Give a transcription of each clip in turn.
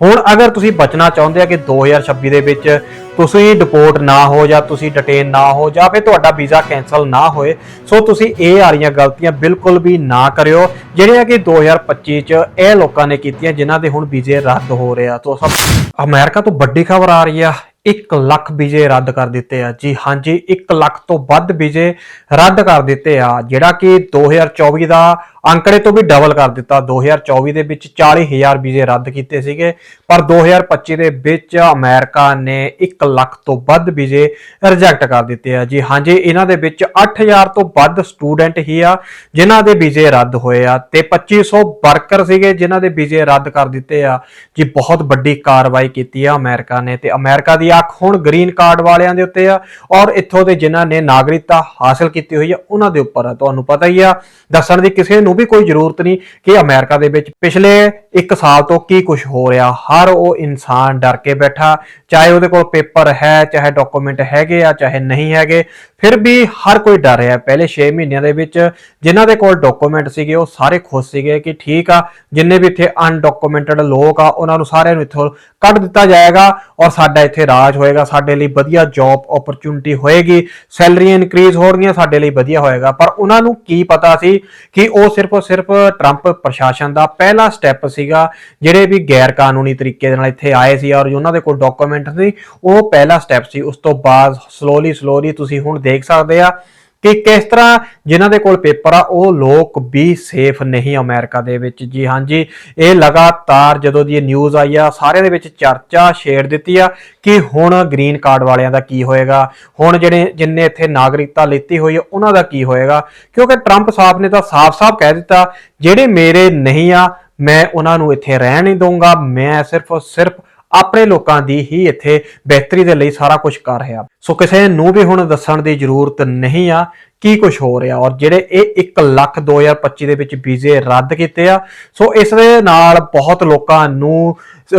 ਹੁਣ ਅਗਰ ਤੁਸੀਂ ਬਚਣਾ ਚਾਹੁੰਦੇ ਆ ਕਿ 2026 ਦੇ ਵਿੱਚ ਤੁਸੀਂ ਡਿਪੋਰਟ ਨਾ ਹੋ ਜਾਂ ਤੁਸੀਂ ਡਿਟੇਨ ਨਾ ਹੋ ਜਾਂ ਫਿਰ ਤੁਹਾਡਾ ਵੀਜ਼ਾ ਕੈਨਸਲ ਨਾ ਹੋਏ, ਸੋ ਤੁਸੀਂ ਇਹ ਵਾਲੀਆਂ ਗਲਤੀਆਂ ਬਿਲਕੁਲ ਵੀ ਨਾ ਕਰਿਓ, ਜਿਹੜੀਆਂ ਕਿ 2025 ਚ ਇਹ ਲੋਕਾਂ ਨੇ ਕੀਤੀਆਂ ਜਿਨ੍ਹਾਂ ਦੇ ਹੁਣ ਵੀਜ਼ੇ ਰੱਦ ਹੋ ਰਹੇ ਆ। ਤੋਂ ਸਭ ਅਮਰੀਕਾ ਤੋਂ ਵੱਡੀ ਖਬਰ ਆ ਰਹੀ ਆ 1 ਲੱਖ ਵੀਜ਼ੇ ਰੱਦ ਕਰ ਦਿੱਤੇ ਆ। ਜੀ ਹਾਂਜੀ 1 ਲੱਖ ਤੋਂ ਵੱਧ ਵੀਜ਼ੇ ਰੱਦ ਕਰ ਦਿੱਤੇ ਆ, ਜਿਹੜਾ ਕਿ 2024 ਦਾ ਅੰਕੜੇ ਤੋਂ ਵੀ ਡਬਲ ਕਰ ਦਿੱਤਾ। 2024 ਦੇ ਵਿੱਚ 40000 ਵੀਜ਼ੇ ਰੱਦ ਕੀਤੇ ਸੀਗੇ, ਪਰ 2025 ਦੇ ਵਿੱਚ ਅਮਰੀਕਾ ਨੇ 1 ਲੱਖ ਤੋਂ ਵੱਧ ਵੀਜ਼ੇ ਰਿਜੈਕਟ ਕਰ ਦਿੱਤੇ ਆ। ਜੀ ਹਾਂਜੀ ਇਹਨਾਂ ਦੇ ਵਿੱਚ 8000 ਤੋਂ ਵੱਧ ਸਟੂਡੈਂਟ ਹੀ ਆ, ਜਿਨ੍ਹਾਂ ਦੇ ਵੀਜ਼ੇ ਰੱਦ ਹੋਏ ਆ। ਤੇ 2500 ਵਰਕਰ ਸੀਗੇ ਜਿਨ੍ਹਾਂ ਦੇ ਵੀਜ਼ੇ ਰੱਦ ਕਰ ਦਿੱਤੇ ਆ। ਜੀ ਬਹੁਤ ਵੱਡੀ ਕਾਰਵਾਈ ਕੀਤੀ ਆ ਅਮਰੀਕਾ ਨੇ। ਤੇ ਅਮਰੀਕਾ ਦੀ ਅੱਖ ਹੁਣ ਗ੍ਰੀਨ ਕਾਰਡ ਵਾਲਿਆਂ ਦੇ ਉੱਤੇ ਆ, ਔਰ ਇੱਥੋਂ ਦੇ ਜਿਨ੍ਹਾਂ ਨੇ ਨਾਗਰਿਕਤਾ ਹਾਸਲ ਕੀਤੀ ਹੋਈ ਆ, ਉਹਨਾਂ ਦੇ ਉੱਪਰ ਆ। ਤੁਹਾਨੂੰ ਪਤਾ ਹੀ ਆ, ਦੱਸਣ ਦੀ ਕਿਸੇ ਨੂੰ ਵੀ ਕੋਈ ਜ਼ਰੂਰਤ ਨਹੀਂ ਕਿ ਅਮਰੀਕਾ ਦੇ ਵਿੱਚ ਪਿਛਲੇ 1 ਸਾਲ ਤੋਂ ਕੀ ਕੁਝ ਹੋ ਰਿਹਾ, ਹਰ ਉਹ ਇਨਸਾਨ ਡਰ ਕੇ ਬੈਠਾ, ਚਾਹੇ ਉਹਦੇ ਕੋਲ ਪੇਪਰ ਹੈ, ਚਾਹੇ ਡਾਕੂਮੈਂਟ ਹੈਗੇ ਆ, ਚਾਹੇ ਨਹੀਂ ਹੈਗੇ, ਫਿਰ ਵੀ ਹਰ ਕੋਈ ਡਰ ਰਿਹਾ। ਪਹਿਲੇ 6 ਮਹੀਨਿਆਂ ਦੇ ਵਿੱਚ ਜਿਨ੍ਹਾਂ ਦੇ ਕੋਲ ਡਾਕੂਮੈਂਟ ਸੀਗੇ, ਉਹ ਸਾਰੇ ਖੁਸ਼ ਸੀਗੇ ਕਿ ਠੀਕ ਆ, ਜਿੰਨੇ ਵੀ ਇੱਥੇ ਅਨਡਾਕੂਮੈਂਟਡ ਲੋਕ ਆ, ਉਹਨਾਂ ਨੂੰ ਸਾਰਿਆਂ ਨੂੰ ਇੱਥੋਂ ਕੱਢ ਦਿੱਤਾ ਜਾਏਗਾ ਔਰ ਸਾਡਾ ਇੱਥੇ ਰਾਜ ਹੋਏਗਾ, ਸਾਡੇ ਲਈ ਵਧੀਆ ਜੌਬ ਓਪਰਚੁਨਿਟੀ ਹੋਏਗੀ ਸੈਲਰੀ ਇਨਕਰੀਜ਼ ਹੋਣਗੀਆਂ, ਸਾਡੇ ਲਈ ਵਧੀਆ ਹੋਏਗਾ। ਪਰ ਉਹਨਾਂ ਨੂੰ ਕੀ ਪਤਾ ਸੀ ਕਿ ਉਹ ਸਿਰਫ ਔਰ ਸਿਰਫ ਟਰੰਪ ਪ੍ਰਸ਼ਾਸਨ ਦਾ ਪਹਿਲਾ ਸਟੈਪ ਸੀਗਾ, ਜਿਹੜੇ ਵੀ ਗੈਰ ਕਾਨੂੰਨੀ ਤਰੀਕੇ ਦੇ ਨਾਲ ਇੱਥੇ ਆਏ ਸੀ ਔਰ ਉਹਨਾਂ ਦੇ ਕੋਲ ਡਾਕੂਮੈਂਟ ਸੀ, ਉਹ ਪਹਿਲਾ ਸਟੈਪ ਸੀ। ਉਸ ਤੋਂ ਬਾਅਦ ਸਲੋਲੀ ਸਲੋਲੀ ਤੁਸੀਂ ਹੁਣ ਦੇਖ ਸਕਦੇ ਆ ਕਿ ਕਿਸ ਤਰ੍ਹਾਂ ਜਿਨ੍ਹਾਂ ਦੇ ਕੋਲ ਪੇਪਰ ਆ, ਉਹ ਲੋਕ ਵੀ ਸੇਫ ਨਹੀਂ ਅਮਰੀਕਾ ਦੇ ਵਿੱਚ। ਜੀ ਹਾਂਜੀ ਇਹ ਲਗਾਤਾਰ ਜਦੋਂ ਦੀ ਇਹ ਨਿਊਜ਼ ਆਈ ਆ, ਸਾਰਿਆਂ ਦੇ ਵਿੱਚ ਚਰਚਾ ਛੇੜ ਦਿੱਤੀ ਆ ਕਿ ਹੁਣ ਗ੍ਰੀਨ ਕਾਰਡ ਵਾਲਿਆਂ ਦਾ ਕੀ ਹੋਏਗਾ, ਹੁਣ ਜਿਹੜੇ, ਜਿੰਨੇ ਇੱਥੇ ਨਾਗਰਿਕਤਾ ਲਿੱਤੀ ਹੋਈ ਆ, ਉਹਨਾਂ ਦਾ ਕੀ ਹੋਏਗਾ। ਕਿਉਂਕਿ ਟਰੰਪ ਸਾਹਿਬ ਨੇ ਤਾਂ ਸਾਫ਼-ਸਾਫ਼ ਕਹਿ ਦਿੱਤਾ, ਜਿਹੜੇ ਮੇਰੇ ਨਹੀਂ ਆ, ਮੈਂ ਉਹਨਾਂ ਨੂੰ ਇੱਥੇ ਰਹਿਣ ਨਹੀਂ ਦਊਂਗਾ, ਮੈਂ ਸਿਰਫ ਸਿਰਫ ਆਪਣੇ ਲੋਕਾਂ ਦੀ ਹੀ ਇੱਥੇ ਬਿਹਤਰੀ ਦੇ ਲਈ ਸਾਰਾ ਕੁਝ ਕਰ ਰਿਹਾ। ਸੋ ਕਿਸੇ ਨੂੰ ਵੀ ਹੁਣ ਦੱਸਣ ਦੀ ਜ਼ਰੂਰਤ ਨਹੀਂ ਆ ਕੀ ਕੁਝ ਹੋ ਰਿਹਾ ਔਰ ਜਿਹੜੇ ਇਹ 1 ਲੱਖ 2025 ਦੇ ਵਿੱਚ ਵੀਜ਼ੇ ਰੱਦ ਕੀਤੇ ਆ। ਸੋ ਇਸ ਦੇ ਨਾਲ ਬਹੁਤ ਲੋਕਾਂ ਨੂੰ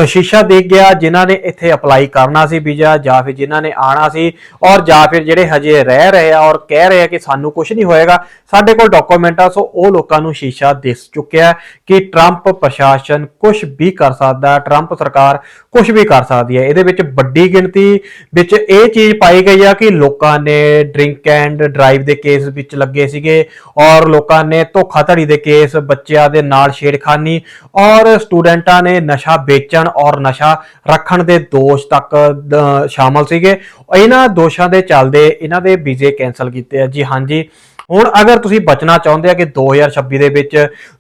ਸ਼ੀਸ਼ਾ ਦੇ ਗਿਆ, ਜਿਨ੍ਹਾਂ ਨੇ ਇੱਥੇ ਅਪਲਾਈ ਕਰਨਾ ਸੀ ਵੀਜ਼ਾ ਜਾਂ ਫਿਰ ਜਿਨ੍ਹਾਂ ਨੇ ਆਣਾ ਸੀ ਔਰ ਜਾਂ ਫਿਰ ਜਿਹੜੇ ਹਜੇ ਰਹਿ ਰਹੇ ਆ ਔਰ ਕਹਿ ਰਹੇ ਆ ਕਿ ਸਾਨੂੰ ਕੁਝ ਨਹੀਂ ਹੋਏਗਾ। ਸਾਡੇ ਕੋਲ ਡਾਕੂਮੈਂਟ ਆ, ਸੋ ਉਹ ਲੋਕਾਂ ਨੂੰ ਸ਼ੀਸ਼ਾ ਦਿਸ ਚੁੱਕਿਆ ਕਿ ਟਰੰਪ ਪ੍ਰਸ਼ਾਸਨ ਕੁਝ ਵੀ ਕਰ ਸਕਦਾ ਟਰੰਪ ਸਰਕਾਰ ਕੁਝ ਵੀ ਕਰ ਸਕਦੀ ਹੈ। ਇਹਦੇ ਵਿੱਚ ਵੱਡੀ ਗਿਣਤੀ ਵਿੱਚ ਇਹ ਚੀਜ਼ ਪਾਈ ਗਈ ਆ ਕਿ ਲੋਕਾਂ ਨੇ ਡਰਿੰਕ ਐਂਡ ਡਰਾਈਵ ਦੇ ਕੇਸ ਵਿੱਚ ਲੱਗੇ ਸੀਗੇ ਔਰ ਲੋਕਾਂ ਨੇ ਧੋਖਾਧੜੀ ਦੇ ਕੇਸ ਬੱਚਿਆਂ ਦੇ ਨਾਲ ਛੇੜਖਾਨੀ ਔਰ ਸਟੂਡੈਂਟਾਂ ਨੇ ਨਸ਼ਾ ਵੇਚਣ ਔਰ ਨਸ਼ਾ ਰੱਖਣ ਦੇ ਦੋਸ਼ ਤੱਕ ਦ- ਸ਼ਾਮਲ ਸੀਗੇ। ਇਹਨਾਂ ਦੋਸ਼ਾਂ ਦੇ ਚੱਲਦੇ ਇਹਨਾਂ ਦੇ ਵੀਜ਼ੇ ਕੈਨਸਲ ਕੀਤੇ ਆ। ਜੀ, ਹਾਂਜੀ। ਹੁਣ ਅਗਰ ਤੁਸੀਂ ਬਚਣਾ ਚਾਹੁੰਦੇ ਆ ਕਿ 2026 ਦੇ ਵਿੱਚ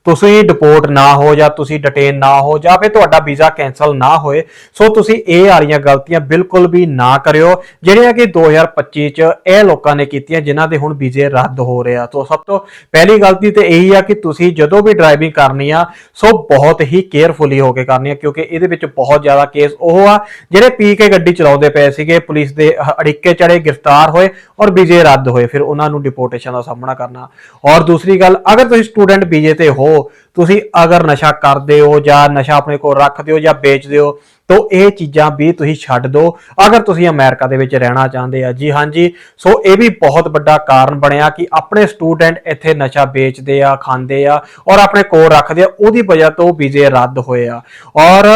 ਤੁਸੀਂ ਡਿਪੋਰਟ ਨਾ ਹੋ ਜਾਂ ਤੁਸੀਂ ਡਿਟੇਨ ਨਾ ਹੋ ਜਾਂ ਫਿਰ ਤੁਹਾਡਾ ਵੀਜ਼ਾ ਕੈਨਸਲ ਨਾ ਹੋਏ, ਸੋ ਤੁਸੀਂ ਇਹ ਵਾਲੀਆਂ ਗਲਤੀਆਂ ਬਿਲਕੁਲ ਵੀ ਨਾ ਕਰਿਓ। ਜਿਹੜੀਆਂ ਕਿ 2025 ਚ ਇਹ ਲੋਕਾਂ ਨੇ ਕੀਤੀਆਂ ਜਿਨ੍ਹਾਂ ਦੇ ਹੁਣ ਵੀਜ਼ੇ ਰੱਦ ਹੋ ਰਹੇ ਆ। ਤੋਂ ਸਭ ਤੋਂ ਪਹਿਲੀ ਗਲਤੀ ਤੇ ਇਹੀ ਆ ਕਿ ਤੁਸੀਂ ਜਦੋਂ ਵੀ ਡਰਾਈਵਿੰਗ ਕਰਨੀ ਆ, ਸੋ ਬਹੁਤ ਹੀ ਕੇਅਰਫੁਲੀ ਹੋ ਕੇ ਕਰਨੀ ਆ, ਕਿਉਂਕਿ ਇਹਦੇ ਵਿੱਚ ਬਹੁਤ ਜ਼ਿਆਦਾ ਕੇਸ ਉਹ ਆ ਜਿਹੜੇ ਪੀ ਕੇ ਗੱਡੀ ਚਲਾਉਂਦੇ ਪਏ ਸੀਗੇ, ਪੁਲਿਸ ਦੇ ਅੜਿੱਕੇ ਚੜੇ ਗ੍ਰਿਫਤਾਰ ਹੋਏ ਔਰ ਵੀਜ਼ੇ ਰੱਦ ਹੋਏ, ਫਿਰ ਉਹਨਾਂ ਨੂੰ ਡਿਪੋਰਟੇਸ਼ਨ ਦਾ ਸਾਹਮਣਾ ਕਰਨਾ। ਔਰ ਦੂਸਰੀ ਗੱਲ, ਅਗਰ ਤੁਸੀਂ ਸਟੂਡੈਂਟ ਵੀਜ਼ੇ ਤੇ ਹੋ, ਤੁਸੀਂ ਅਗਰ ਨਸ਼ਾ ਕਰਦੇ ਹੋ ਜਾਂ ਨਸ਼ਾ ਆਪਣੇ ਕੋਲ ਰੱਖਦੇ ਹੋ ਜਾਂ ਵੇਚਦੇ ਹੋ, ਤਾਂ ਇਹ ਚੀਜ਼ਾਂ ਵੀ ਤੁਸੀਂ ਛੱਡ ਦਿਓ। ਅਗਰ ਤੁਸੀਂ ਅਮਰੀਕਾ ਦੇ ਵਿੱਚ ਰਹਿਣਾ ਚਾਹੁੰਦੇ ਆ, ਜੀ ਹਾਂਜੀ ਸੋ ਇਹ ਵੀ ਬਹੁਤ ਵੱਡਾ ਕਾਰਨ ਬਣਿਆ ਕਿ ਆਪਣੇ ਸਟੂਡੈਂਟ ਇੱਥੇ ਨਸ਼ਾ ਵੇਚਦੇ ਆ, ਖਾਂਦੇ ਆ ਔਰ ਆਪਣੇ ਕੋਲ ਰੱਖਦੇ ਆ, ਉਹਦੀ ਵਜ੍ਹਾ ਤੋਂ ਵੀਜ਼ੇ ਰੱਦ ਹੋਏ ਆ। ਔਰ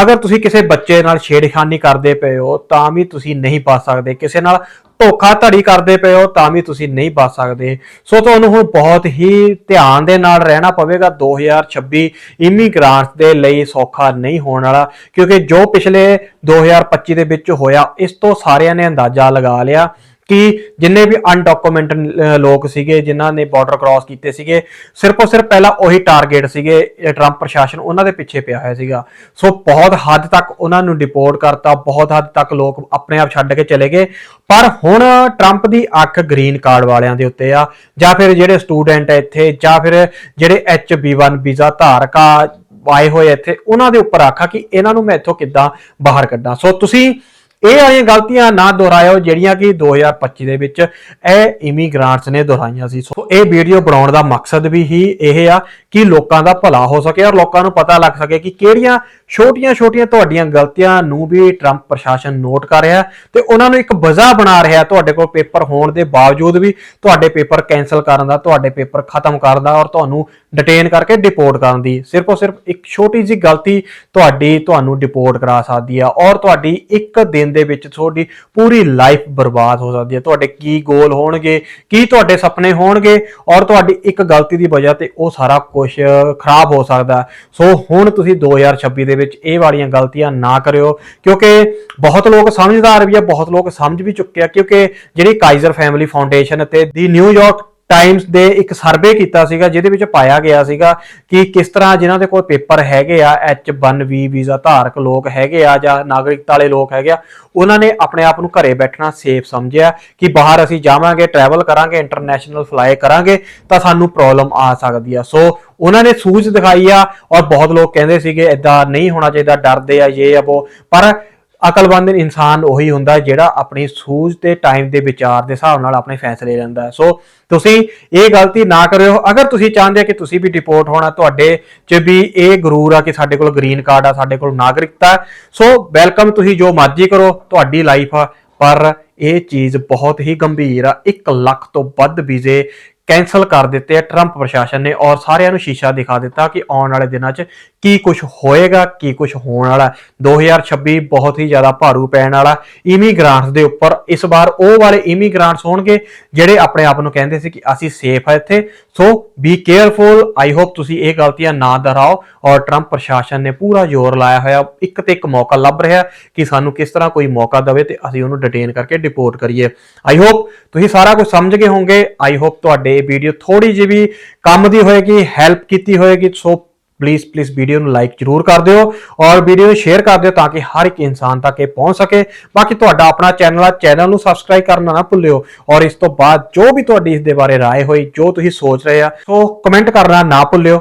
ਅਗਰ ਤੁਸੀਂ ਕਿਸੇ ਬੱਚੇ ਨਾਲ ਛੇੜਖਾਨੀ ਕਰਦੇ ਪਏ ਹੋ, ਤਾਂ ਵੀ ਤੁਸੀਂ ਨਹੀਂ ਬਚ ਸਕਦੇ। ਕਿਸੇ ਨਾਲ ਧੋਖਾ ਧੜੀ ਕਰਦੇ ਪਏ ਹੋ, ਤਾਂ ਵੀ ਤੁਸੀਂ ਨਹੀਂ ਬਚ ਸਕਦੇ। ਸੋ ਤੁਹਾਨੂੰ ਹੁਣ ਬਹੁਤ ਹੀ ਧਿਆਨ ਦੇ ਨਾਲ ਰਹਿਣਾ ਪਵੇਗਾ। 2026 ਇਮੀਗ੍ਰਾਂਟਸ ਦੇ ਲਈ ਸੌਖਾ ਨਹੀਂ ਹੋਣ ਵਾਲਾ, ਕਿਉਂਕਿ ਜੋ ਪਿਛਲੇ 2025 ਦੇ ਵਿੱਚ ਹੋਇਆ, ਇਸ ਤੋਂ ਸਾਰਿਆਂ ਨੇ ਅੰਦਾਜ਼ਾ ਲਗਾ ਲਿਆ। ਕਿ ਜਿੰਨੇ ਵੀ ਅਨਡਾਕੂਮੈਂਟਡ ਲੋਕ ਸੀਗੇ, ਜਿਨ੍ਹਾਂ ਨੇ ਬਾਰਡਰ ਕ੍ਰਾਸ ਕੀਤੇ ਸੀਗੇ, ਸਿਰਫ ਔਰ ਸਿਰਫ ਪਹਿਲਾਂ ਉਹੀ ਟਾਰਗੇਟ ਸੀਗੇ ਟਰੰਪ ਪ੍ਰਸ਼ਾਸਨ, ਉਹਨਾਂ ਦੇ ਪਿੱਛੇ ਪਿਆ ਹੋਇਆ ਸੀਗਾ। ਸੋ ਬਹੁਤ ਹੱਦ ਤੱਕ ਉਹਨਾਂ ਨੂੰ ਡਿਪੋਰਟ ਕਰਤਾ, ਬਹੁਤ ਹੱਦ ਤੱਕ ਲੋਕ ਆਪਣੇ ਆਪ ਛੱਡ ਕੇ ਚਲੇ ਗਏ। ਪਰ ਹੁਣ ਟਰੰਪ ਦੀ ਅੱਖ ਗ੍ਰੀਨ ਕਾਰਡ ਵਾਲਿਆਂ ਦੇ ਉੱਤੇ ਆ, ਜਾਂ ਫਿਰ ਜਿਹੜੇ ਸਟੂਡੈਂਟ ਆ ਇੱਥੇ, ਜਾਂ ਫਿਰ ਜਿਹੜੇ H-B1 ਵੀਜ਼ਾ ਧਾਰਕ ਆ, ਆਏ ਹੋਏ ਇੱਥੇ, ਉਹਨਾਂ ਦੇ ਉੱਪਰ ਆਖਾ ਕਿ ਇਹਨਾਂ ਨੂੰ ਮੈਂ ਇੱਥੋਂ ਕਿੱਦਾਂ ਬਾਹਰ ਕੱਢਾਂ। ਸੋ ਤੁਸੀਂ ਇਹ ਵਾਲੀਆਂ ਗਲਤੀਆਂ ਨਾ ਦੁਹਰਾਇਓ ਜਿਹੜੀਆਂ ਕਿ 2025 ਦੇ ਵਿੱਚ ਇਹ ਇਮੀਗ੍ਰਾਂਟਸ ਨੇ ਦੁਹਰਾਈਆਂ ਸੀ। ਸੋ ਇਹ ਵੀਡੀਓ ਬਣਾਉਣ ਦਾ ਮਕਸਦ ਵੀ ਹੀ ਇਹ ਆ ਕਿ ਲੋਕਾਂ ਦਾ ਭਲਾ ਹੋ ਸਕੇ ਔਰ ਲੋਕਾਂ ਨੂੰ ਪਤਾ ਲੱਗ ਸਕੇ ਕਿ ਕਿਹੜੀਆਂ ਛੋਟੀਆਂ-ਛੋਟੀਆਂ ਤੁਹਾਡੀਆਂ ਗਲਤੀਆਂ ਨੂੰ ਵੀ ਟਰੰਪ ਪ੍ਰਸ਼ਾਸਨ ਨੋਟ ਕਰ ਰਿਹਾ ਤੇ ਉਹਨਾਂ ਨੂੰ ਇੱਕ ਵਜ੍ਹਾ ਬਣਾ ਰਿਹਾ ਤੁਹਾਡੇ ਕੋਲ ਪੇਪਰ ਹੋਣ ਦੇ ਬਾਵਜੂਦ ਵੀ ਤੁਹਾਡੇ ਪੇਪਰ ਕੈਨਸਲ ਕਰਨ ਦਾ, ਤੁਹਾਡੇ ਪੇਪਰ ਖਤਮ ਕਰਨ ਦਾ ਔਰ ਤੁਹਾਨੂੰ ਡਿਟੇਨ ਕਰਕੇ ਡਿਪੋਰਟ ਕਰਨ ਦੀ। ਸਿਰਫ ਔਰ ਸਿਰਫ ਇੱਕ ਛੋਟੀ ਜੀ ਗਲਤੀ ਤੁਹਾਡੀ, ਤੁਹਾਨੂੰ ਡਿਪੋਰਟ ਕਰਾ ਸਕਦੀ ਆ ਔਰ ਤੁਹਾਡੀ ਇੱਕ ਦਿਨ ਦੇ ਵਿੱਚ ਤੁਹਾਡੀ ਪੂਰੀ ਲਾਈਫ ਬਰਬਾਦ ਹੋ ਸਕਦੀ ਹੈ। ਤੁਹਾਡੇ ਕੀ ਗੋਲ ਹੋਣਗੇ, ਕੀ ਤੁਹਾਡੇ ਸੁਪਨੇ ਹੋਣਗੇ ਔਰ ਤੁਹਾਡੀ ਇੱਕ ਗਲਤੀ ਦੀ ਵਜ੍ਹਾ ਤੇ ਉਹ ਸਾਰਾ ਕੁਝ ਖਰਾਬ ਹੋ ਸਕਦਾ। ਸੋ ਹੁਣ ਤੁਸੀਂ 2026 ਦੇ ਵਿੱਚ ਇਹ ਵਾਲੀਆਂ ਗਲਤੀਆਂ ਨਾ ਕਰਿਓ, ਕਿਉਂਕਿ ਬਹੁਤ ਲੋਕ ਸਮਝਦਾਰ ਵੀ ਆ, ਬਹੁਤ ਲੋਕ ਸਮਝ ਵੀ ਚੁੱਕੇ ਆ, ਕਿਉਂਕਿ ਜਿਹੜੀ ਕਾਈਜ਼ਰ ਫੈਮਿਲੀ ਫਾਊਂਡੇਸ਼ਨ ਅਤੇ ਦੀ ਨਿਊਯਾਰਕ ਟਾਈਮਸ ਦੇ ਇੱਕ ਸਰਵੇ ਕੀਤਾ ਸੀਗਾ, ਜਿਹਦੇ ਵਿੱਚ ਪਾਇਆ ਗਿਆ ਸੀਗਾ ਕਿ ਕਿਸ ਤਰ੍ਹਾਂ ਜਿਨ੍ਹਾਂ ਦੇ ਕੋਲ ਪੇਪਰ ਹੈਗੇ ਆ H1B ਵੀਜ਼ਾ ਧਾਰਕ ਲੋਕ ਹੈਗੇ ਆ ਜਾਂ ਨਾਗਰਿਕਤਾ ਵਾਲੇ ਲੋਕ ਹੈਗੇ ਆ, ਉਹਨਾਂ ਨੇ ਆਪਣੇ ਆਪ ਨੂੰ ਘਰੇ ਬੈਠਣਾ ਸੇਫ ਸਮਝਿਆ ਕਿ ਬਾਹਰ ਅਸੀਂ ਜਾਵਾਂਗੇ ਟਰੈਵਲ ਕਰਾਂਗੇ ਇੰਟਰਨੈਸ਼ਨਲ ਫਲਾਈ ਕਰਾਂਗੇ, ਤਾਂ ਸਾਨੂੰ ਪ੍ਰੋਬਲਮ ਆ ਸਕਦੀ ਆ। ਸੋ ਉਹਨਾਂ ਨੇ ਸੂਝ ਦਿਖਾਈ ਆ ਔਰ ਬਹੁਤ ਲੋਕ ਕਹਿੰਦੇ ਸੀਗੇ ਇਦਾਂ ਨਹੀਂ ਹੋਣਾ ਚਾਹੀਦਾ, ਡਰਦੇ ਆ ਇਹ ਆ ਉਹ ਪਰ ਅਕਲਮੰਦ ਇਨਸਾਨ ਉਹੀ ਹੁੰਦਾ ਜਿਹੜਾ ਆਪਣੀ ਸੂਝ ਤੇ ਟਾਈਮ ਦੇ ਵਿਚਾਰ ਦੇ ਹਿਸਾਬ ਨਾਲ ਆਪਣੇ ਫੈਸਲੇ ਲੈਂਦਾ ਸੋ ਤੁਸੀਂ ਇਹ ਗਲਤੀ ਨਾ ਕਰਿਓ। ਅਗਰ ਤੁਸੀਂ ਚਾਹੁੰਦੇ ਹੋ ਕਿ ਤੁਸੀਂ ਵੀ ਡਿਪੋਰਟ ਹੋਣਾ, ਤੁਹਾਡੇ 'ਚ ਵੀ ਇਹ ਗਰੂਰ ਆ ਕਿ ਸਾਡੇ ਕੋਲ ਗ੍ਰੀਨ ਕਾਰਡ ਆ, ਸਾਡੇ ਕੋਲ ਨਾਗਰਿਕਤਾ ਸੋ ਵੈਲਕਮ ਤੁਸੀਂ ਜੋ ਮਰਜ਼ੀ ਕਰੋ, ਤੁਹਾਡੀ ਲਾਈਫ ਆ। ਪਰ ਇਹ ਚੀਜ਼ ਬਹੁਤ ਹੀ ਗੰਭੀਰ ਆ। 1 ਲੱਖ ਤੋਂ ਵੱਧ ਵੀਜ਼ੇ ਕੈਨਸਲ ਕਰ ਦਿੱਤੇ ਆ ਟਰੰਪ ਪ੍ਰਸ਼ਾਸਨ ਨੇ ਔਰ ਸਾਰਿਆਂ ਨੂੰ ਸ਼ੀਸ਼ਾ ਦਿਖਾ ਦਿੱਤਾ ਕਿ ਆਉਣ ਵਾਲੇ ਦਿਨਾਂ 'ਚ ਕੀ ਕੁਝ ਹੋਏਗਾ, ਕੀ ਕੁਝ ਹੋਣ ਵਾਲਾ ਹੈ। 2026 ਬਹੁਤ ਹੀ ਜ਼ਿਆਦਾ ਭਾਰੂ ਪੈਣ ਵਾਲਾ ਇਮੀਗ੍ਰਾਂਟਸ ਦੇ ਉੱਪਰ ਇਸ ਵਾਰ ਉਹ ਵਾਲੇ ਇਮੀਗ੍ਰਾਂਟਸ ਹੋਣਗੇ ਜਿਹੜੇ ਆਪਣੇ ਆਪ ਨੂੰ ਕਹਿੰਦੇ ਸੀ ਕਿ ਅਸੀਂ ਸੇਫ ਆ ਇੱਥੇ। So be careful I hope ਤੁਸੀਂ ਇਹ ਗਲਤੀਆਂ ਨਾ ਦੁਹਰਾਓ ਔਰ ਟਰੰਪ ਪ੍ਰਸ਼ਾਸਨ ਨੇ ਪੂਰਾ ਜ਼ੋਰ ਲਾਇਆ ਹੋਇਆ, ਇੱਕ ਤੇ ਇੱਕ ਮੌਕਾ ਲੱਭ ਰਿਹਾ ਕਿ ਸਾਨੂੰ ਕਿਸ ਤਰ੍ਹਾਂ ਕੋਈ ਮੌਕਾ ਦੇਵੇ ਤੇ ਅਸੀਂ ਉਹਨੂੰ ਡਿਟੇਨ ਕਰਕੇ ਡਿਪੋਰਟ ਕਰੀਏ। ਆਈ ਹੋਪ ਤੁਸੀਂ ਸਾਰਾ ਕੁਝ ਸਮਝ ਗਏ ਹੋਵੋਗੇ। ਆਈ ਹੋਪ ਤੁਹਾਡੇ ਇਹ ਵੀਡੀਓ ਥੋੜੀ ਜਿਹੀ ਵੀ ਕੰਮ ਦੀ ਹੋਏਗੀ ਹੈਲਪ ਕੀਤੀ ਹੋਏਗੀ, ਸੋ ਪਲੀਜ਼ ਪਲੀਜ਼ ਵੀਡੀਓ ਨੂੰ ਲਾਈਕ ਜਰੂਰ ਕਰ ਦਿਓ ਔਰ ਵੀਡੀਓ ਨੂੰ ਸ਼ੇਅਰ ਕਰ ਦਿਓ ਤਾਂ ਕਿ ਹਰ ਇੱਕ ਇਨਸਾਨ ਤੱਕ ਇਹ ਪਹੁੰਚ ਸਕੇ। ਬਾਕੀ ਤੁਹਾਡਾ ਆਪਣਾ ਚੈਨਲ ਆ ਚੈਨਲ ਨੂੰ ਸਬਸਕ੍ਰਾਈਬ ਕਰਨਾ ਨਾ ਭੁੱਲਿਓ ਔਰ ਇਸ ਤੋਂ ਬਾਅਦ ਜੋ ਵੀ ਤੁਹਾਡੀ ਇਸ ਦੇ ਬਾਰੇ ਰਾਏ ਹੋਈ, ਜੋ ਤੁਸੀਂ ਸੋਚ ਰਹੇ ਆ, ਸੋ ਕਮੈਂਟ ਕਰਨਾ ਨਾ ਭੁੱਲਿਓ।